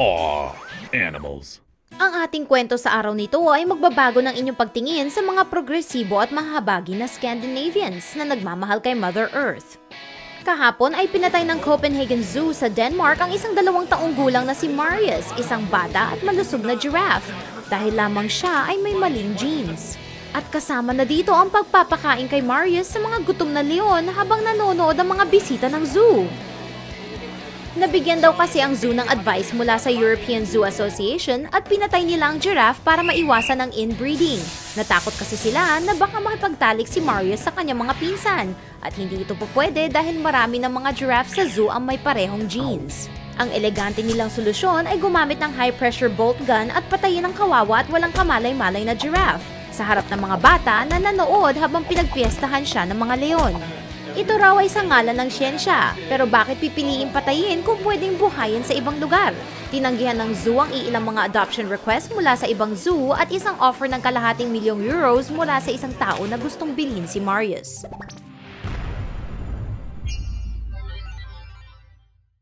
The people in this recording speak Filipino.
Aw, animals. Ang ating kwento sa araw nito ay magbabago ng inyong pagtingin sa mga progresibo at mahabagi na Scandinavians na nagmamahal kay Mother Earth. Kahapon ay pinatay ng Copenhagen Zoo sa Denmark ang isang dalawang taong gulang na si Marius, isang bata at malusog na giraffe, dahil lamang siya ay may maling genes. At kasama na dito ang pagpapakain kay Marius sa mga gutom na leon habang nanonood ang mga bisita ng zoo. Nabigyan daw kasi ang zoo ng advice mula sa European Zoo Association at pinatay nila ang giraffe para maiwasan ang inbreeding. Natakot kasi sila na baka makipagtalik si Marius sa kanyang mga pinsan at hindi ito po pwede dahil marami ng mga giraffe sa zoo ang may parehong genes. Ang elegante nilang solusyon ay gumamit ng high-pressure bolt gun at patayin ang kawawa at walang kamalay-malay na giraffe sa harap ng mga bata na nanood habang pinagpiestahan siya ng mga leon. Ito raw ay sa ngalan ng siyensya, pero bakit pipiliin patayin kung pwedeng buhayin sa ibang lugar? Tinanggihan ng zoo ang iilang mga adoption request mula sa ibang zoo at isang offer ng kalahating milyong euros mula sa isang tao na gustong bilhin si Marius.